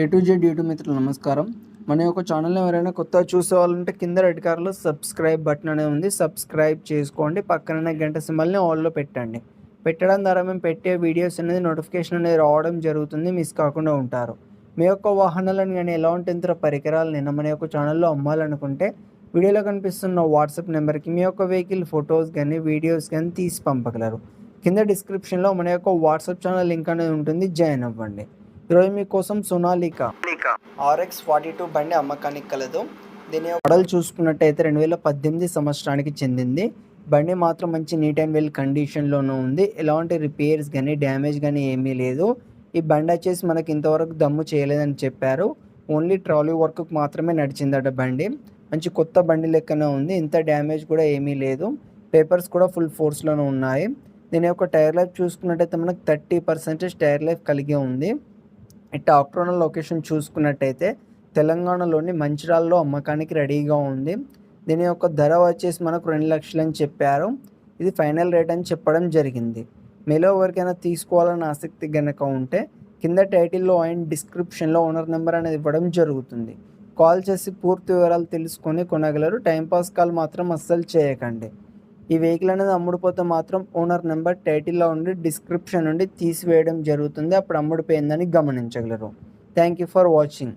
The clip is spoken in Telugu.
ఏ టు జెడ్ యూట్యూబ్ మిత్రులు నమస్కారం. మన యొక్క ఛానల్ని ఎవరైనా కొత్తగా చూసే ఉంటే కింద రెడ్ కార్లో సబ్స్క్రైబ్ బటన్ అనేది ఉంది. సబ్స్క్రైబ్ చేసుకోండి. పక్కన గంట సింబల్ని ఆల్లో పెట్టండి. పెట్టడం ద్వారా మేము పెట్టే వీడియోస్ అనేది నోటిఫికేషన్ అనేది రావడం జరుగుతుంది. మిస్ కాకుండా ఉంటారు. మీ యొక్క వాహనాలను కానీ ఎలాంటి ఇతర పరికరాలను మన యొక్క ఛానల్లో అమ్మాలనుకుంటే వీడియోలో కనిపిస్తున్న వాట్సాప్ నెంబర్కి మీ యొక్క వెహికల్ ఫొటోస్ కానీ వీడియోస్ కానీ తీసి పంపగలరు. కింద డిస్క్రిప్షన్లో మన యొక్క వాట్సాప్ ఛానల్ లింక్ అనేది ఉంటుంది. జాయిన్ అవ్వండి. ఈరోజు మీకోసం సోనాలిక. ఆర్ఎక్స్ ఫార్టీ టూ బండి అమ్మకానికి కలదు. దీని మోడల్ చూసుకున్నట్టయితే రెండు వేల పద్దెనిమిది సంవత్సరానికి చెందింది. బండి మాత్రం మంచి నీట్ అండ్ వెల్ కండిషన్లోనూ ఉంది. ఎలాంటి రిపేర్స్ కానీ డ్యామేజ్ కానీ ఏమీ లేదు. ఈ బండి వచ్చేసి మనకి ఇంతవరకు దమ్ము చేయలేదని చెప్పారు. ఓన్లీ ట్రాలీ వర్క్ మాత్రమే నడిచిందట బండి. మంచి కొత్త బండి లెక్కనే ఉంది. ఇంత డ్యామేజ్ కూడా ఏమీ లేదు. పేపర్స్ కూడా ఫుల్ ఫోర్స్లోనే ఉన్నాయి. దీని యొక్క టైర్ లైఫ్ చూసుకున్నట్టయితే మనకు థర్టీ పర్సెంటేజ్ టైర్ లైఫ్ కలిగి ఉంది. ఇట్లా ఆక్ట్రోనల్ లొకేషన్ చూసుకున్నట్టయితే తెలంగాణలోని మంచిర్యాలలో అమ్మకానికి రెడీగా ఉంది. దీని యొక్క ధర వచ్చేసి మనకు రెండు లక్షలు అని చెప్పారు. ఇది ఫైనల్ రేట్ అని చెప్పడం జరిగింది. మీలో ఎవరికైనా తీసుకోవాలని ఆసక్తి కనుక ఉంటే కింద టైటిల్లో అండ్ డిస్క్రిప్షన్లో ఓనర్ నెంబర్ అనేది ఇవ్వడం జరుగుతుంది. కాల్ చేసి పూర్తి వివరాలు తెలుసుకొని కొనగలరు. టైంపాస్ కాల్ మాత్రం అస్సలు చేయకండి. ఈ వెహికల్ అనేది అమ్ముడుపోతే మాత్రం ఓనర్ నెంబర్ టైటిల్లో ఉండి డిస్క్రిప్షన్ నుండి తీసివేయడం జరుగుతుంది. అప్పుడు అమ్ముడిపోయిందని గమనించగలరు. Thank you for watching